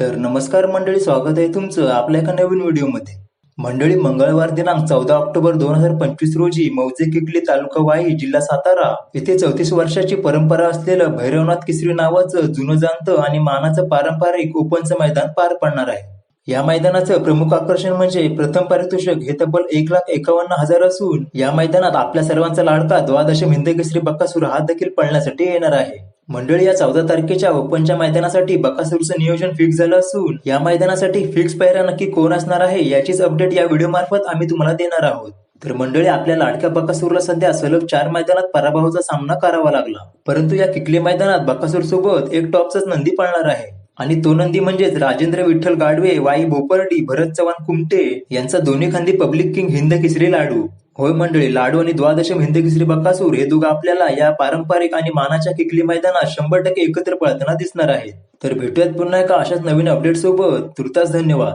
तर नमस्कार मंडळी स्वागत आहे तुमचं आपल्या एका नवीन व्हिडिओमध्ये. मंडळी मंगळवार दिनांक चौदा ऑक्टोबर दोन हजार पंचवीस रोजी मौजे किकली तालुका वाई जिल्हा सातारा येथे चौतीस वर्षाची परंपरा असलेलं भैरवनाथ किसरी नावाचं जुनं जाणतं आणि मानाचं पारंपरिक ओपनचं मैदान पार पडणार आहे. या मैदानाचं प्रमुख आकर्षण म्हणजे प्रथम पारितोषिक हे तब्बल एक लाख एकावन्न हजार असून या मैदानात आपल्या सर्वांचा लाडका द्वादश हिंद केसरी बक्कासूर हा देखील पळण्यासाठी येणार आहे. मंडळी या चौदा तारखेच्या ओपनच्या मैदानासाठी बकासूरचं नियोजन फिक्स झालं असून या मैदानासाठी फिक्स पायऱ्या नक्की कोण असणार आहे याचीच अपडेट या व्हिडिओ मार्फत आम्ही तुम्हाला देणार आहोत. तर मंडळी आपल्या लाडक्या बकासूरला सध्या सलग चार मैदानात पराभवाचा सामना करावा लागला. परंतु या किकले मैदानात बकासूर सोबत एक टॉपचाच नंदी पाळणार आहे. आणि तो नंदी म्हणजेच राजेंद्र विठ्ठल गाडवे वाई भोपर्डी भरत चव्हाण कुमटे यांचा दोन्ही खांदी पब्लिक किंग हिंद केसरी लाडू. होय मंडळी लाडू आणि द्वादशम हिंद केसरी बकासूर हे दोघं आपल्याला या पारंपरिक आणि मानाच्या किकली मैदानात शंभर टक्के एकत्र पळताना दिसणार आहेत. तर भेटूयात पुन्हा एका अशाच नवीन अपडेट सोबत. तुर्तास धन्यवाद.